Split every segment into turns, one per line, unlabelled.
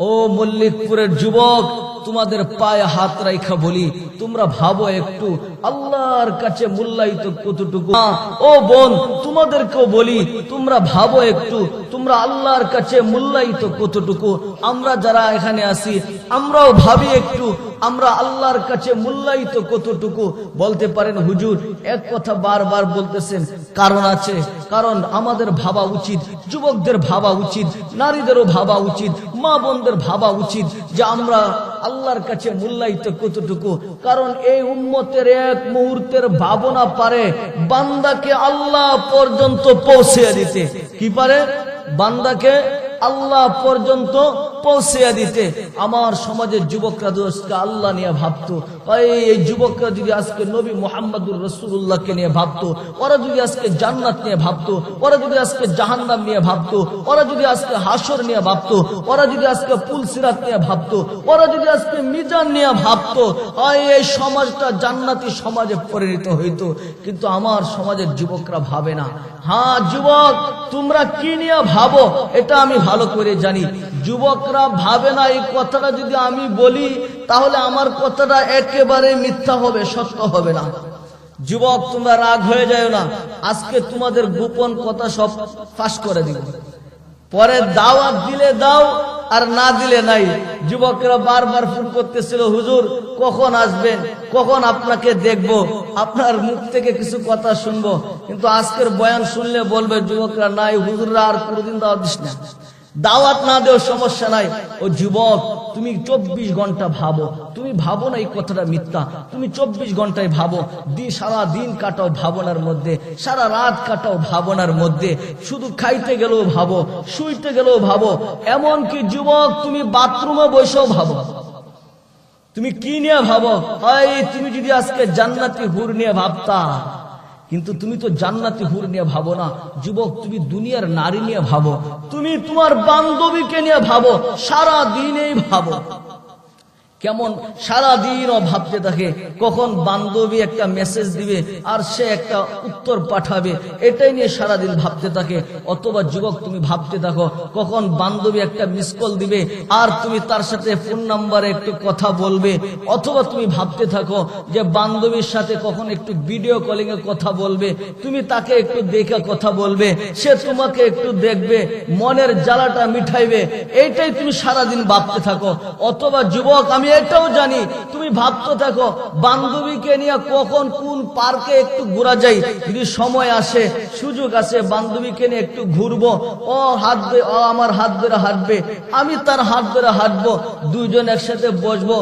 ও মল্লিকপুরের যুবক, তোমাদের পায়ে হাত রাইখা বলি, তোমরা ভাবো একটু, আল্লাহর কাছে মূল্যায়িত কতটুকু? ও বোন, তোমাদেরকেও বলি, তোমরা ভাবো একটু, তোমরা আল্লাহর কাছে মূল্যায়িত কতটুকু? আমরা যারা এখানে আসি আমরাও ভাবি একটু আমরা আল্লাহর কাছে মূল্যায়িত কতটুকু বলতে পারেন হুজুর? এক কথা বারবার বলতেছেন, কারণ আছে। কারণ আমাদের ভাবা উচিত, যুবকদের ভাবা উচিত, নারীদেরও ভাবা উচিত, মা বোনদের ভাবা উচিত যে আমরা আল্লাহর কাছে মূল্যায়িত কতটুকু। কারণ এই উম্মতের এক মুহূর্তের ভাবনা পারে বান্দাকে আল্লাহ পর্যন্ত পৌঁছে দিতে। কি পারে? বান্দাকে আল্লাহ পর্যন্ত পৌঁছে দিতে। আমার সমাজের যুবকরা আজকে আল্লাহ নিয়ে ভাবতো। এই যুবকরা যদি আজকে নবী মোহাম্মদুর রসুল্লাহকে নিয়ে ওরা যদি আজকে জান্নাত নিয়ে ওরা যদি আজকে জাহান্নাম নিয়ে ওরা যদি আজকে হাসর নিয়ে ওরা যদি আজকে পুলসিরাত নিয়ে ওরা যদি আজকে মিজান নিয়ে ভাবতো এই সমাজটা জান্নাতি সমাজে পরিণত হইতো। কিন্তু আমার সমাজের যুবকরা ভাবে না। হ্যাঁ যুবক, তোমরা কি নিয়ে ভাবো? এটা আমি ভালো করে জানি। যুবকরা ভাবে না, এই কথাটা যদি আমি বলি, তাহলে আমার কথাটা একেবারে মিথ্যা হবে, সত্য হবে না। যুবক, তোমরা রাগ হয়ে যায় না। আজকে তোমাদের গোপন কথা সব ফাঁস করে দিব। পরে দাওয়াত দিলে দাও, আর না দিলে নাই। যুবকরা বারবার ফোন করতেছিল, হুজুর, কখন আসবেন? কখন আপনাকে দেখব? আপনার মুখ থেকে কিছু কথা শুনব। কিন্তু আজকের বয়ান শুনলে বলবে, যুবকরা, নাই, হুজুররা আর কোনোদিন দাওয়াত দিস না। দাওয়াত না দেও সমস্যা নাই। ও যুবক, তুমি চব্বিশ ঘণ্টা ভাবো। তুমি ভাবো না এই কথাটা মিথ্যা। তুমি চব্বিশ ঘন্টায় ভাবো। দি সারা দিন কাটাও ভাবনার মধ্যে। সারা রাত কাটাও ভাবনার মধ্যে। শুধু খাইতে গেলেও ভাবো, শুইতে গেলেও ভাবো। এমনকি যুবক, তুমি বাথরুমে বসেও ভাবো। তুমি কি নিয়ে ভাবো? হয়, তুমি যদি আজকে জান্নাতি হুর নিয়ে ভাবতা। কিন্তু তুমি তো জান্নাতি হুর নিয়ে ভাবো না। যুবক, তুমি দুনিয়ার নারী নিয়ে ভাবো। তুমি তোমার বান্ধবীকে নিয়ে ভাবো। সারা দিনেই ভাবো। কেমন সারা দিনও ভাবতে থাকে, কখন বান্ধবী একটা মেসেজ দিবে আর সে একটা উত্তর পাঠাবে, এটাই নিয়ে সারা দিন ভাবতে থাকে। অথবা যুবক, তুমি ভাবতে থাকো, কখন বান্ধবী একটা মিস কল দিবে আর তুমি তার সাথে ফোন নাম্বারে একটু কথা বলবে। অথবা তুমি ভাবতে থাকো যে বান্ধবীর সাথে কখন একটু ভিডিও কলিং এ কথা বলবে, তুমি তাকে একটু দেখে কথা বলবে, সে তোমাকে একটু দেখবে, মনের জ্বালাটা মিঠাইবে এইটাই তুমি সারাদিন ভাবতে থাকো। অথবা যুবক, আমি এটাও জানি। তুমি ভাবতে থাকো বান্ধবীকে নিয়ে কখন কোন পার্কে একটু ঘুরা যাই যদি সময় আসে, সুযোগ আছে বান্ধবীকে নিয়ে একটু ঘুরবো। ও হাঁটবে, ও আমার হাত ধরে হাঁটবে। আমি তার হাত ধরে হাঁটবো। দুইজন একসাথে বসবো।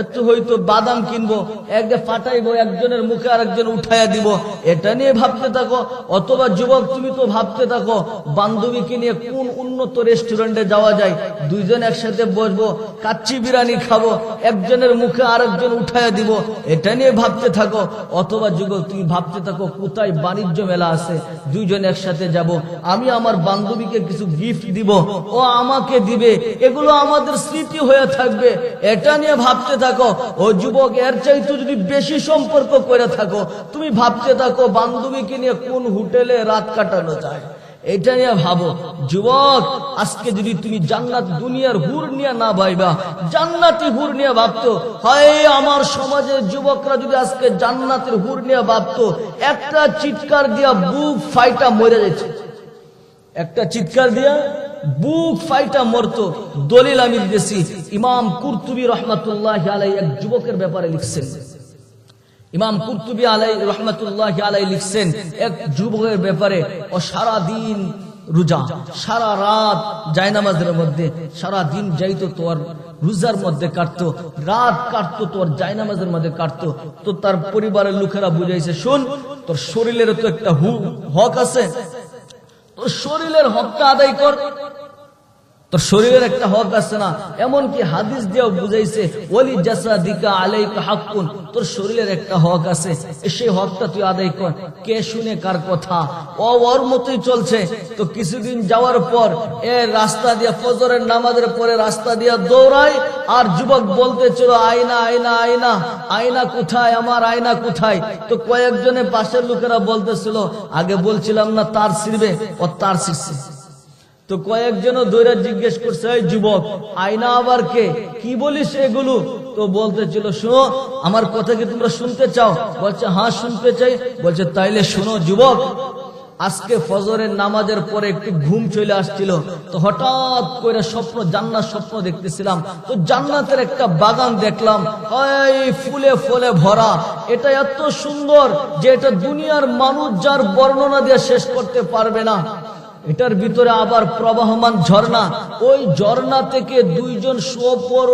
একটু হয়তো বাদাম কিনবো, একদে ফাটাইবো, একজনের মুখে আর একজন উঠাইয়া দিব। এটা নিয়ে ভাবতে থাকো, অথবা যুবক, তুমি তো ভাবতে থাকো, বান্ধবীকে নিয়ে কোন উন্নত রেস্টুরেন্টে যাওয়া যায়? দুইজন একসাথে বসবো, কাচ্চি বিরিয়ানি খাব, একজনের মুখে আরেকজন উঠাইয়া দিব। এটা নিয়ে ভাবতে থাকো, অথবা যুবক, তুমি ভাবতে থাকো, কোথায় বাণিজ্য মেলা আছে? দুইজন একসাথে যাব, আমি আমার বান্ধবীকে কিছু গিফট দিব। ও আমাকে দিবে, এগুলো আমাদের স্মৃতি হয়ে থাকবে। এটা নিয়ে ভাবতে থাকো, ও যুবক, এর চাইতে যদি বেশি সম্পর্ক করে থাকো, তুমি ভাবতে থাকো, বান্ধবীকে নিয়ে কোন হোটেলে রাত কাটানো যায়। এটা নিয়ে ভাবো, যুবক, আজকে যদি তুমি জান্নাত দুনিয়ার হুর নিয়ে না ভাইবা, জান্নাতি হুর নিয়ে ভাবতো, হয়, আমার সমাজের যুবকরা যদি আজকে জান্নাতের হুর নিয়ে ভাবতো, একটা চিৎকার দিয়া বুক ফাইটা মরে যাচ্ছে একটা চিৎকার দিয়া বুক ফাইটা মরতো, দলিল আমি দিতেছি। ইমাম কুরতুবি রহমাতুল্লাহ আলাই এক যুবকের ব্যাপারে লিখছেন। ইমাম কুরতুবি আলাই রহমতুল্লাহ আলাই লিখছেন, এক যুবকের ব্যাপারে ও সারা দিন রোজা, সারা রাত জায়নামাজের মধ্যে সারা দিন যাইতো তোর রোজার মধ্যে কাটতো, রাত কাটতো তোর জায়নামাজের মধ্যে কাটতো। তো তার পরিবারের লোকেরা বুঝাইছে, শোন, তোর শরীরের তো একটা হক আছে শরীরের হকটা আদায় কর। তোর শরীরের একটা হক আছে না? এমনকি হাদিস দিয়েও বুঝাইছে ওলি জাসা দিকা আলাইকা হাক্কুন। তোর শরীরের একটা হক আছে সেই হকটা তুই আদায় কর। কে শুনে কার কথা? ও ওর মতোই চলছে। তো কিছুদিন যাওয়ার পর এ রাস্তা দিয়ে ফজরের নামাজের পরে রাস্তা দিয়ে দৌড়ায়, আর যুবক বলতে ছিল আয়না আয়না আয়না আয়না কোথায়? আমার আয়না কোথায়? তো কয়েকজনে পাশের লোকেরা বলতেছিল, আগে বলছিলাম না তার ছিড়বে, ও তার ছিড়ছে। তো কয়েকজন দৈরা জিজ্ঞেস করছে, এই যুবক, আয়না আবার কে? কি বলিস এগুলো? তো বলতেছিল, শুনো, আমার কথা কি তোমরা শুনতে চাও? বলছে হ্যাঁ শুনতে চাই। বলছে, তাইলে শুনো যুবক, আজকে ফজরের নামাজের পরে একটু ঘুম চলে আসছিল। তো হঠাৎ করে স্বপ্ন জান্নার স্বপ্ন দেখতেছিলাম। তো জান্নাতের একটা বাগান দেখলাম। ফুলে ফলে ভরা। এটা এত সুন্দর যে এটা দুনিয়ার মানুষ যার বর্ণনা দিয়ে শেষ করতে পারবে না। এটার ভিতরে আবার প্রবাহমান ঝর্ণা। ওই ঝর্ণা থেকে দুইজন সুপর,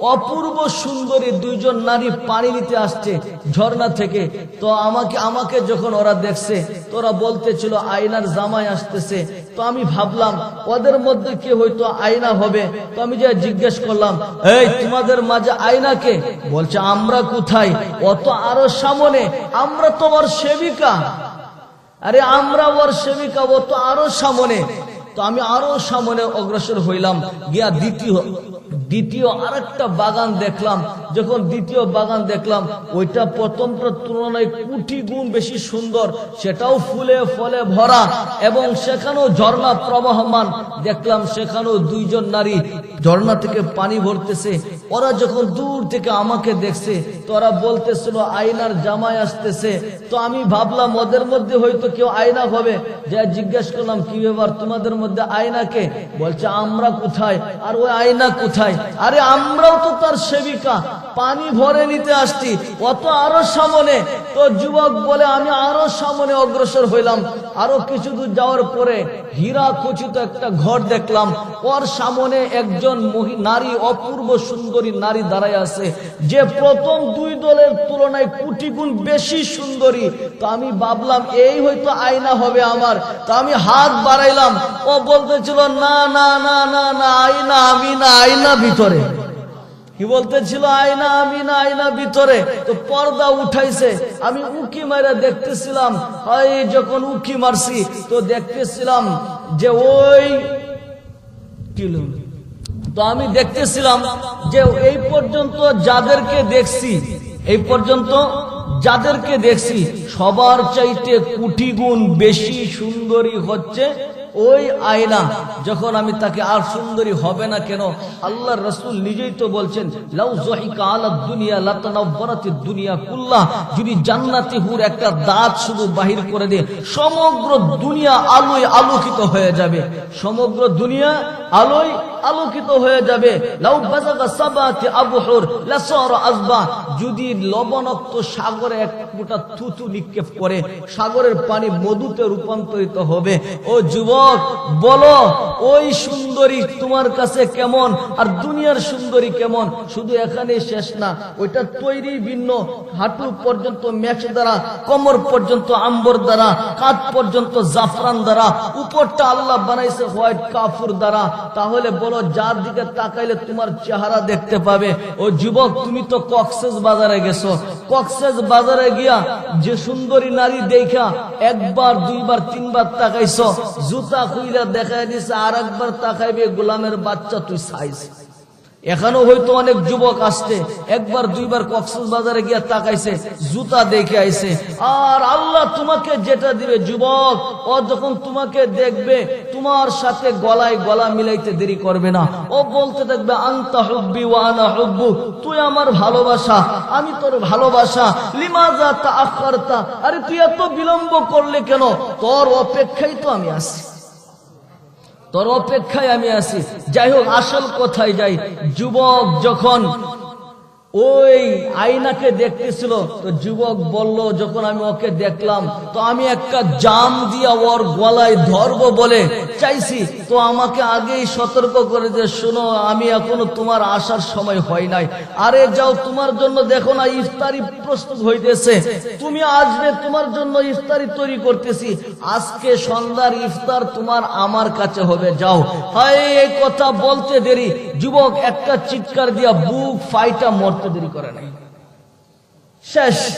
অপূর্ব সুন্দরী দুইজন নারী পানি নিতে আসছে ঝর্ণা থেকে। তো আমাকে আমাকে যখন ওরা দেখছে, তোরা বলতেছিল আয়নার জামাই আসতেছে। তো আমি ভাবলাম, ওদের মধ্যে কে হয়তো আয়না হবে? তো আমি যে জিজ্ঞেস করলাম, এই, তোমাদের মাঝে আয়না কে? বলছে, আমরা কোথায়? অত আরও সামনে। আমরা তোমার সেবিকা। আরে আমরা ওর সেবিকা, ও তো আরও সামনে। তো আমি আরও সামনে অগ্রসর হইলাম। গিয়া দ্বিতীয় দ্বিতীয় আরেকটা বাগান দেখলাম। যখন দ্বিতীয় বাগান দেখলাম, ওইটা প্রথমটার তুলনায় কোটি গুণ বেশি সুন্দর, সেটাও ফুলে ফলে ভরা, এবং সেখানেও ঝর্ণা প্রবাহমান। দেখলাম সেখানেও দুইজন নারী ঝর্ণা থেকে পানি ভরতেছে। ওরা যখন দূর থেকে আমাকে দেখছে, তো ওরা বলতেছিল, আয়নার জামাই আসতেছে। তো আমি ভাবলাম, ওদের মধ্যে হয়তো কেউ আয়না হবে যা জিজ্ঞেস করলাম, কি ব্যাপার? তোমাদের মধ্যে আয়না কে? বলছে, আমরা কোথায়? আর ওই আয়না কোথায়? আরে আমরাও তো তার সেবিকা। পানি ভরে নিতে আসছি। অত আরও সামনে, তো যুবক বলে, আমি আরও সামনে অগ্রসর হইলাম। আরও কিছু দূর যাওয়ার পরে হীরা খচিত একটা ঘর দেখলাম। ওর সামনে একজন নারী, অপূর্ব সুন্দরী নারী দাঁড়ায় আছে। যে প্রথম দুই দলের তুলনায় কোটি গুণ বেশি সুন্দরী। তো আমি ভাবলাম, এই হয়তো আয়না হবে আমার। তো আমি হাত বাড়াইলাম। ও বলতেছিল, না না না না না, আয়না আমি না, আয়না ভিতরে। কি আয়না আমি না আয়না ভিতরে। তো পর্দা উঠাইছে। আমি উকি মারা দেখতেছিলাম। যখন উকি মারছি, তো দেখতেছিলাম যে ওই কিলো তো আমি দেখতেছিলাম যে এই পর্যন্ত যাদেরকে দেখছি, এই পর্যন্ত যাদেরকে দেখছি, সবার চাইতে কোটি গুণ বেশি সুন্দরী হচ্ছে ওই আয়না, যখন আমি তাকে আর সুন্দরী হবে না কেন আল্লাহ রসুল নিজেই তো বলছেন, লাউ জহিকা আলা দুনিয়া লাতানাব্বারাতি দুনিয়া কুল্লাহ যদি জান্নাতি হুর একটা দাঁত শুধু বাহির করে দিয়ে, সমগ্র দুনিয়া আলোয় আলোকিত হয়ে যাবে। সমগ্র দুনিয়া আলোয় আলোকিত হয়ে যাবে। যদি লবণাক্ত সাগরে এক ফোঁটা থুতু নিক্ষেপ করে, সাগরের পানি মধুতে রূপান্তরিত হবে। ও যুবক, বলো, ওই সুন্দরী তোমার কাছে কেমন? আর দুনিয়ার সুন্দরী কেমন? শুধু এখানে শেষ না, ওইটা তৈরি ভিন্ন। হাঁটু পর্যন্ত ম্যাক্স দ্বারা, কমর পর্যন্ত আম্বর দ্বারা, কাঁধ পর্যন্ত জাফরান দ্বারা, উপরটা আল্লাহ বানাইছে হোয়াইট কাফুর দ্বারা। তাহলে বলো যার দিকে তাকাইলে তোমার চেহারা দেখতে পাবে। ও যুবক, তুমি তো কক্সেস বাজারে গেছো। কক্সেস বাজারে গিয়া যে সুন্দরী নারী দেখা, একবার, দুইবার, তিনবার তাকাইছো, জুতা খুইলা দেখাই দিছে আর একবার তাকাইবে, গোলামের বাচ্চা তুই সাইজ। এখানেও হয়তো অনেক যুবক আসছে, একবার দুইবার কক্সেস বাজারে গিয়া তাকাইছে, জুতা দেখে আইছে। আর আল্লাহ তোমাকে যেটা দিবে, যুবক, ও যখন তোমাকে দেখবে, তোমার সাথে গলায় গলা মিলাইতে দেরি করবে না। ও বলতে দেখবে আন্তা হুব্বি ওয়ানা হুব্বু, তুই আমার ভালোবাসা, আমি তোর ভালোবাসা লিমাজা তা আরে তুই এত বিলম্ব করলে কেন? তোর অপেক্ষাই তো আমি আসি তোর অপেক্ষায় আমি আছি। যাই হোক আসল কোথায় যাই। যুবক যখন ওই আয়নাকে দেখতেছিল। তো যুবক বলল, যখন আমি ওকে দেখলাম, তো আমি একটা জাম দিয়া ওর গলায় ধরবো বলে চাইছি। তো আমাকে আগেই সতর্ক করে যে শোনো, আমি এখনও তোমার আসার সময় হয় নাই। আরে যাও, তোমার জন্য দেখো না, ইফতারি প্রস্তুত হইতেছে। তুমি আসবে, তোমার জন্য ইফতারি তৈরি করতেছি। আজকে সন্ধ্যার ইফতার তোমার আমার কাছে হবে, যাও। হায়, এই কথা বলতে দেরি। যুবক একটা চিৎকার দিয়া বুক ফাইটা মরতে দেরি করে নাই। শেষ।